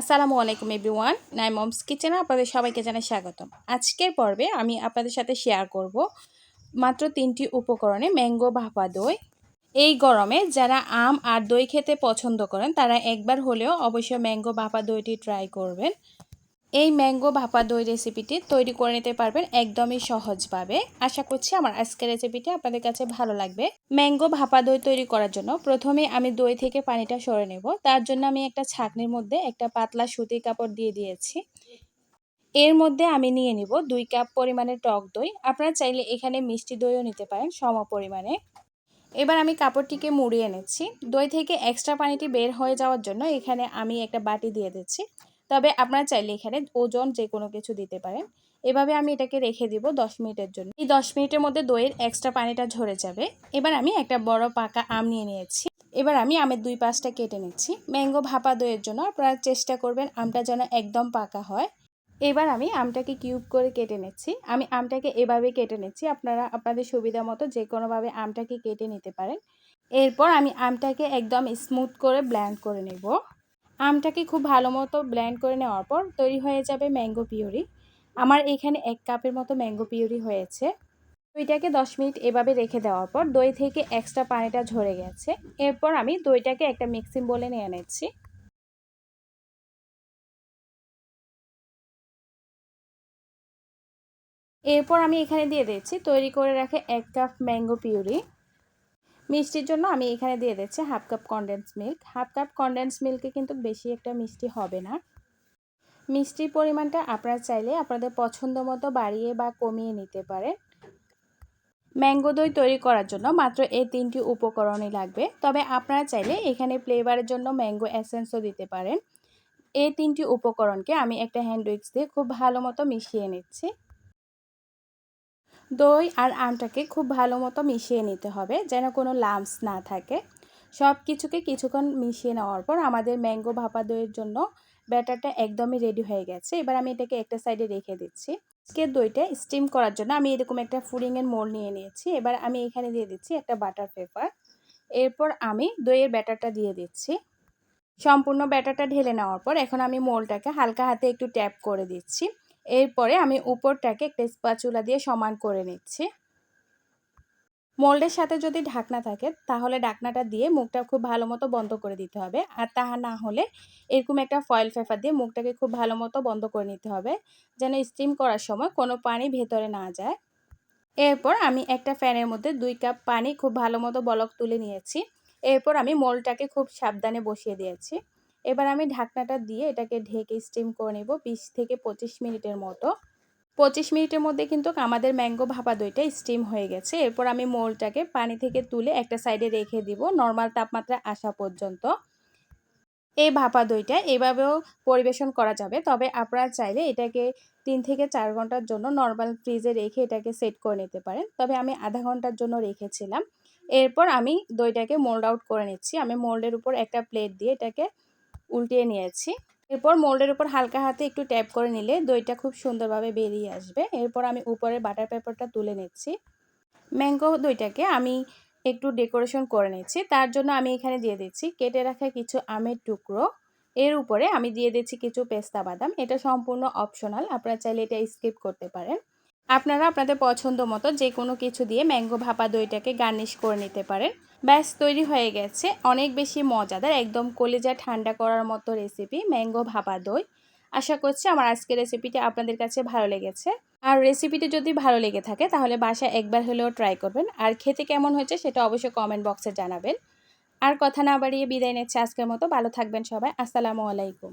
আসসালামু আলাইকুম এভরিওয়ান নাই মমস কিচেনে আপনাদের সবাইকে জানাই স্বাগতম। আজকের পর্বে আমি আপনাদের সাথে শেয়ার করব মাত্র তিনটি উপকরণে ম্যাঙ্গো ভাপা দই। এই গরমে যারা আম আর দই খেতে পছন্দ করেন, তারা একবার হলেও অবশ্যই ম্যাঙ্গো ভাপা দইটি ট্রাই করবেন। এই ম্যাঙ্গো ভাপা দই রেসিপিটি তৈরি করে নিতে পারবেন একদমই সহজভাবে। আশা করছি আমার আজকের রেসিপিটি আপনাদের কাছে ভালো লাগবে। ম্যাঙ্গো ভাপা দই তৈরি করার জন্য প্রথমে আমি দই থেকে পানিটা সরে নেব। তার জন্য আমি একটা ছাকনির মধ্যে একটা পাতলা সুতির কাপড় দিয়ে দিয়েছি। এর মধ্যে আমি নিয়ে নিব দুই কাপ পরিমাণে টক দই। আপনারা চাইলে এখানে মিষ্টি দইও নিতে পারেন সম পরিমাণে। এবার আমি কাপড়টিকে মুড়িয়ে নিচ্ছি। দই থেকে এক্সট্রা পানিটি বের হয়ে যাওয়ার জন্য এখানে আমি একটা বাটি দিয়ে দিচ্ছি। তবে আপনারা চাইলে এখানে ওজন যে কোনো কিছু দিতে পারেন। এভাবে আমি এটাকে রেখে দিব দশ মিনিটের জন্য। এই দশ মিনিটের মধ্যে দইয়ের এক্সট্রা পানিটা ঝরে যাবে। এবার আমি একটা বড় পাকা আম নিয়ে নিয়েছি। এবার আমি আমের দুই পাশটা কেটে নিচ্ছি। ম্যাঙ্গো ভাপা দইয়ের জন্য আপনারা চেষ্টা করবেন আমটা যেন একদম পাকা হয়। এবার আমি আমটাকে কিউব করে কেটে নিচ্ছি। আমি আমটাকে এভাবে কেটে নিচ্ছি। আপনারা আপনাদের সুবিধা মতো যে কোনোভাবে আমটাকে কেটে নিতে পারেন। এরপর আমি আমটাকে একদম স্মুথ করে ব্ল্যান্ড করে নেব। আমটাকে খুব ভালো মতো ব্ল্যান্ড করে নেওয়ার পর তৈরি হয়ে যাবে ম্যাঙ্গো পিউরি। আমার এখানে এক কাপের মতো ম্যাঙ্গো পিউরি হয়েছে। দইটাকে দশ মিনিট এভাবে রেখে দেওয়ার পর দই থেকে এক্সট্রা পানিটা ঝরে গেছে। এরপর আমি দইটাকে একটা মিক্সিং বলে নিয়ে নিচ্ছি। এরপর আমি এখানে দিয়ে দিচ্ছি, তৈরি করে রাখে এক কাপ ম্যাঙ্গো পিউরি। মিষ্টির জন্য আমি এখানে দিয়ে দিচ্ছি half cup condense milk half cup condense মিল্কে কিন্তু বেশি একটা মিষ্টি হবে না। মিষ্টির পরিমাণটা আপনারা চাইলে আপনাদের পছন্দ মতো বাড়িয়ে বা কমিয়ে নিতে পারেন। ম্যাঙ্গো দই তৈরি করার জন্য মাত্র এই তিনটি উপকরণই লাগবে। তবে আপনারা চাইলে এখানে ফ্লেভারের জন্য ম্যাঙ্গো এসেন্সও দিতে পারেন। এই তিনটি উপকরণকে আমি একটা হ্যান্ড উইক্স দিয়ে খুব ভালো মতো মিশিয়ে নিচ্ছি। দই আর আমটাকে খুব ভালো মতো মিশিয়ে নিতে হবে, যেন কোনো লামস না থাকে। সব কিছুকে কিছুক্ষণ মিশিয়ে নেওয়ার পর আমাদের ম্যাঙ্গো ভাপা দইয়ের জন্য ব্যাটারটা একদমই রেডি হয়ে গেছে। এবার আমি এটাকে একটা সাইডে রেখে দিচ্ছি। আজকে দইটা স্টিম করার জন্য আমি এরকম একটা ফুডিংয়ের মোল নিয়ে নিয়েছি। এবার আমি এখানে দিয়ে দিচ্ছি একটা বাটার পেপার এরপর আমি দইয়ের ব্যাটারটা দিয়ে দিচ্ছি। সম্পূর্ণ ব্যাটারটা ঢেলে নেওয়ার পর এখন আমি মোলটাকে হালকা হাতে একটু ট্যাপ করে দিচ্ছি। এরপরে আমি উপরটাকে একটা স্পাচুলা দিয়ে সমান করে নিচ্ছি। মোল্ডের সাথে যদি ঢাকনা থাকে, তাহলে ঢাকনাটা দিয়ে মুখটা খুব ভালো মতো বন্ধ করে দিতে হবে। আর তাহা না হলে এরকম একটা ফয়েল পেপার দিয়ে মুখটাকে খুব ভালো মতো বন্ধ করে নিতে হবে, যেন স্টিম করার সময় কোনো পানি ভেতরে না যায়। এরপর আমি একটা ফ্যানের মধ্যে দুই কাপ পানি খুব ভালো মতো বলক তুলে নিয়েছি। এরপর আমি মোলটাকে খুব সাবধানে বসিয়ে দিয়েছি। এবার আমি ঢাকনাটা দিয়ে এটাকে ঢেকে স্টিম করে নেব বিশ থেকে পঁচিশ মিনিটের মতো। পঁচিশ মিনিটের মধ্যে কিন্তু আমাদের ম্যাঙ্গো ভাপা দইটা স্টিম হয়ে গেছে। এরপর আমি মোলটাকে পানি থেকে তুলে একটা সাইডে রেখে দিব নর্মাল তাপমাত্রা আসা পর্যন্ত। এই ভাপা দইটা এভাবেও পরিবেশন করা যাবে, তবে আপনারা চাইলে এটাকে তিন থেকে চার ঘণ্টার জন্য নর্মাল ফ্রিজে রেখে এটাকে সেট করে নিতে পারেন। তবে আমি আধা ঘণ্টার জন্য রেখেছিলাম। এরপর আমি দইটাকে মোল্ড আউট করে নিচ্ছি। আমি মোল্ডের উপর একটা প্লেট দিয়ে এটাকে উল্টিয়ে নিয়েছি। এরপর মোল্ডের উপর হালকা হাতে একটু ট্যাপ করে নিলে দইটা খুব সুন্দরভাবে বেরিয়ে আসবে। এরপর আমি উপরে বাটার পেপারটা তুলে নিচ্ছি। ম্যাঙ্গো দইটাকে আমি একটু ডেকোরেশন করে নিচ্ছি। তার জন্য আমি এখানে দিয়ে দিচ্ছি কেটে রাখা কিছু আমের টুকরো। এর উপরে আমি দিয়ে দিচ্ছি কিছু পেস্তা বাদাম। এটা সম্পূর্ণ অপশনাল। আপনারা চাইলে এটা স্কিপ করতে পারেন। আপনারা আপনাদের পছন্দ মতো যে কোনো কিছু দিয়ে ম্যাঙ্গো ভাপা দইটাকে গার্নিশ করে নিতে পারেন। ব্যাস, তৈরি হয়ে গেছে। অনেক বেশি মজাদার, একদম কলিজা ঠান্ডা করার মতো রেসিপি ম্যাঙ্গো ভাপা দই। আশা করছি আমার আজকের রেসিপিটি আপনাদের কাছে ভালো লেগেছে। আর রেসিপিটি যদি ভালো লেগে থাকে, তাহলে বাসা একবার হলেও ট্রাই করবেন। আর খেতে কেমন হয়েছে সেটা অবশ্যই কমেন্ট বক্সে জানাবেন। আর কথা না বাড়িয়ে বিদায় নিচ্ছে আজকের মতো। ভালো থাকবেন সবাই। আসসালামু আলাইকুম।